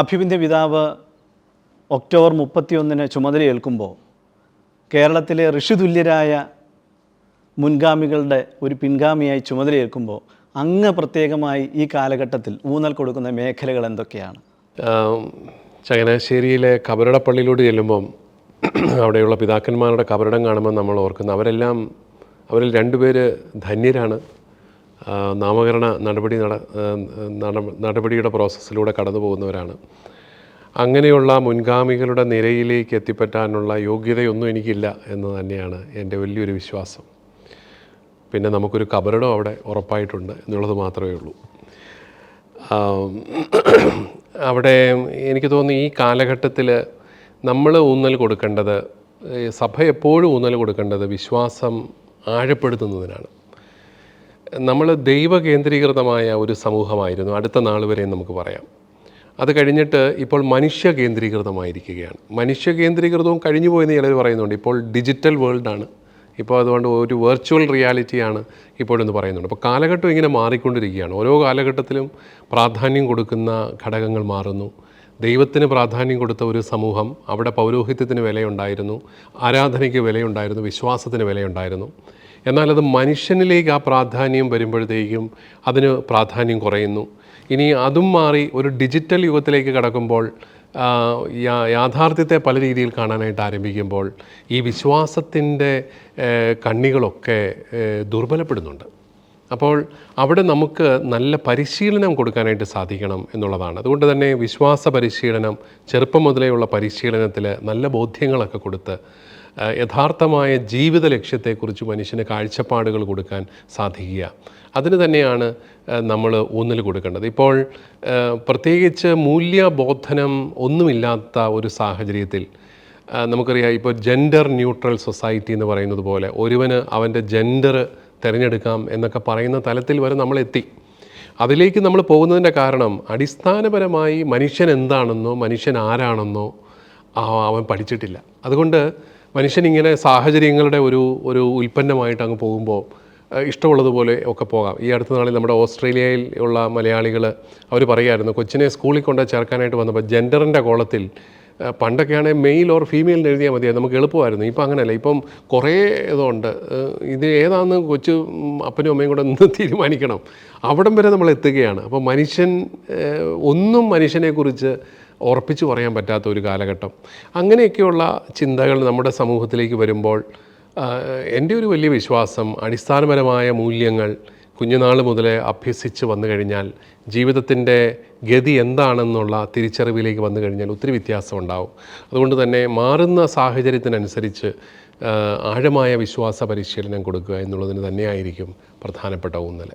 അഭിവിന്ധ്യ പിതാവ് ഒക്ടോബർ മുപ്പത്തിയൊന്നിന് ചുമതലയേൽക്കുമ്പോൾ കേരളത്തിലെ ഋഷിതുല്യരായ മുൻഗാമികളുടെ ഒരു പിൻഗാമിയായി ചുമതലയേൽക്കുമ്പോൾ അങ്ങ് പ്രത്യേകമായി ഈ കാലഘട്ടത്തിൽ ഊന്നൽ കൊടുക്കുന്ന മേഖലകൾ എന്തൊക്കെയാണ്? ചങ്ങനാശ്ശേരിയിലെ കബരടപ്പള്ളിയിലൂടെ ചെല്ലുമ്പം അവിടെയുള്ള പിതാക്കന്മാരുടെ കബറിടം കാണുമ്പോൾ നമ്മൾ ഓർക്കുന്നു. അവരെല്ലാം അവരിൽ രണ്ടുപേര് ധന്യരാണ്. നാമകരണ നടപടി നടപടിയുടെ പ്രോസസ്സിലൂടെ കടന്നു പോകുന്നവരാണ്. അങ്ങനെയുള്ള മുൻഗാമികളുടെ നിരയിലേക്ക് എത്തിപ്പറ്റാനുള്ള യോഗ്യതയൊന്നും എനിക്കില്ല എന്ന് തന്നെയാണ് എന്റെ വലിയൊരു വിശ്വാസം. പിന്നെ നമുക്കൊരു കബറിടം അവിടെ ഉറപ്പായിട്ടുണ്ട് എന്നുള്ളത് മാത്രമേ ഉള്ളൂ. അവിടെ എനിക്ക് തോന്നുന്നു ഈ കാലഘട്ടത്തിൽ നമ്മൾ ഊന്നൽ കൊടുക്കേണ്ടത് സഭ എപ്പോഴും ഊന്നൽ കൊടുക്കേണ്ടത് വിശ്വാസം ആഴപ്പെടുത്തുന്നതിനാണ്. നമ്മൾ ദൈവകേന്ദ്രീകൃതമായ ഒരു സമൂഹമായിരുന്നു. അടുത്ത നാൾ വരെ നമുക്ക് പറയാം. അത് കഴിഞ്ഞിട്ട് ഇപ്പോൾ മനുഷ്യ കേന്ദ്രീകൃതമായിരിക്കുകയാണ് മനുഷ്യ കേന്ദ്രീകൃതവും കഴിഞ്ഞു പോയെന്ന് ചിലർ പറയുന്നുണ്ട്. ഇപ്പോൾ ഡിജിറ്റൽ വേൾഡാണ്. ഇപ്പോൾ അതുകൊണ്ട് ഒരു വെർച്വൽ റിയാലിറ്റിയാണ് ഇപ്പോഴെന്ന് പറയുന്നുണ്ട്. അപ്പോൾ കാലഘട്ടം ഇങ്ങനെ മാറിക്കൊണ്ടിരിക്കുകയാണ്. ഓരോ കാലഘട്ടത്തിലും പ്രാധാന്യം കൊടുക്കുന്ന ഘടകങ്ങൾ മാറുന്നു. ദൈവത്തിന് പ്രാധാന്യം കൊടുത്ത ഒരു സമൂഹം അവിടെ പൗരോഹിത്യത്തിന് വിലയുണ്ടായിരുന്നു ആരാധനയ്ക്ക് വിലയുണ്ടായിരുന്നു വിശ്വാസത്തിന് വിലയുണ്ടായിരുന്നു. എന്നാൽ അത് മനുഷ്യനിലേക്ക് ആ പ്രാധാന്യം വരുമ്പോഴത്തേക്കും അതിന് പ്രാധാന്യം കുറയുന്നു. ഇനി അതും മാറി ഒരു ഡിജിറ്റൽ യുഗത്തിലേക്ക് കടക്കുമ്പോൾ യാഥാർത്ഥ്യത്തെ പല രീതിയിൽ കാണാനായിട്ട് ആരംഭിക്കുമ്പോൾ ഈ വിശ്വാസത്തിന്റെ കണ്ണികളൊക്കെ ദുർബലപ്പെടുന്നുണ്ട്. അപ്പോൾ അവിടെ നമുക്ക് നല്ല പരിശീലനം കൊടുക്കാനായിട്ട് സാധിക്കണം എന്നുള്ളതാണ്. അതുകൊണ്ട് തന്നെ വിശ്വാസ പരിശീലനം ചെറുപ്പം മുതലേയുള്ള പരിശീലനത്തിൽ നല്ല ബോധ്യങ്ങളൊക്കെ കൊടുത്ത് യഥാർത്ഥമായ ജീവിത ലക്ഷ്യത്തെക്കുറിച്ച് മനുഷ്യന് കാഴ്ചപ്പാടുകൾ കൊടുക്കാൻ സാധിക്കുക. അതിന് തന്നെയാണ് നമ്മൾ ഊന്നൽ കൊടുക്കേണ്ടത്. ഇപ്പോൾ പ്രത്യേകിച്ച് മൂല്യബോധനം ഒന്നുമില്ലാത്ത ഒരു സാഹചര്യത്തിൽ നമുക്കറിയാം ഇപ്പോൾ ജെൻഡർ ന്യൂട്രൽ സൊസൈറ്റി എന്ന് പറയുന്നത് പോലെ ഒരുവന് അവന്റെ ജെൻഡർ തിരഞ്ഞെടുക്കാം എന്നൊക്കെ പറയുന്ന തലത്തിൽ വരെ നമ്മൾ എത്തി അതിലേക്ക് നമ്മൾ പോകുന്നതിന്റെ കാരണം അടിസ്ഥാനപരമായി മനുഷ്യൻ എന്താണെന്നോ മനുഷ്യൻ ആരാണെന്നോ അവൻ പഠിച്ചിട്ടില്ല. അതുകൊണ്ട് മനുഷ്യൻ ഇങ്ങനെ സാഹചര്യങ്ങളുടെ ഒരു ഒരു ഉൽപ്പന്നമായിട്ട് അങ്ങ് പോകുമ്പോൾ ഇഷ്ടമുള്ളതുപോലെ ഒക്കെ പോകാം. ഈ അടുത്ത നാളിൽ നമ്മുടെ ഓസ്ട്രേലിയയിൽ ഉള്ള മലയാളികൾ അവർ പറയുമായിരുന്നു കൊച്ചിനെ സ്കൂളിൽ കൊണ്ട് ചേർക്കാനായിട്ട് വന്നപ്പോൾ ജെൻഡറിന്റെ കോളത്തിൽ പണ്ടൊക്കെയാണെങ്കിൽ മെയിൽ ഓർ ഫീമെയിൽ എന്ന് എഴുതിയാൽ മതിയായി നമുക്ക് എളുപ്പമായിരുന്നു. ഇപ്പം അങ്ങനെയല്ല. ഇപ്പം കുറേ ഇതുണ്ട്. ഇത് ഏതാണെന്ന് കൊച്ചു അപ്പനും അമ്മയും കൂടെ നിന്ന് തീരുമാനിക്കണം. അവിടം വരെ നമ്മൾ എത്തുകയാണ്. അപ്പോൾ മനുഷ്യൻ ഒന്നും മനുഷ്യനെക്കുറിച്ച് ഉറപ്പിച്ചു പറയാൻ പറ്റാത്ത ഒരു കാലഘട്ടം. അങ്ങനെയൊക്കെയുള്ള ചിന്തകൾ നമ്മുടെ സമൂഹത്തിലേക്ക് വരുമ്പോൾ എന്റെ ഒരു വലിയ വിശ്വാസം അടിസ്ഥാനപരമായ മൂല്യങ്ങൾ കുഞ്ഞുനാൾ മുതലേ അഭ്യസിച്ച് വന്നു കഴിഞ്ഞാൽ ജീവിതത്തിന്റെ ഗതി എന്താണെന്നുള്ള തിരിച്ചറിവിലേക്ക് വന്നു കഴിഞ്ഞാൽ ഒത്തിരി വ്യത്യാസം ഉണ്ടാവും. അതുകൊണ്ട് തന്നെ മാറുന്ന സാഹചര്യത്തിനനുസരിച്ച് ആഴമായ വിശ്വാസ പരിശീലനം കൊടുക്കുക എന്നുള്ളതിന് തന്നെയായിരിക്കും പ്രധാനപ്പെട്ട ഊന്നൽ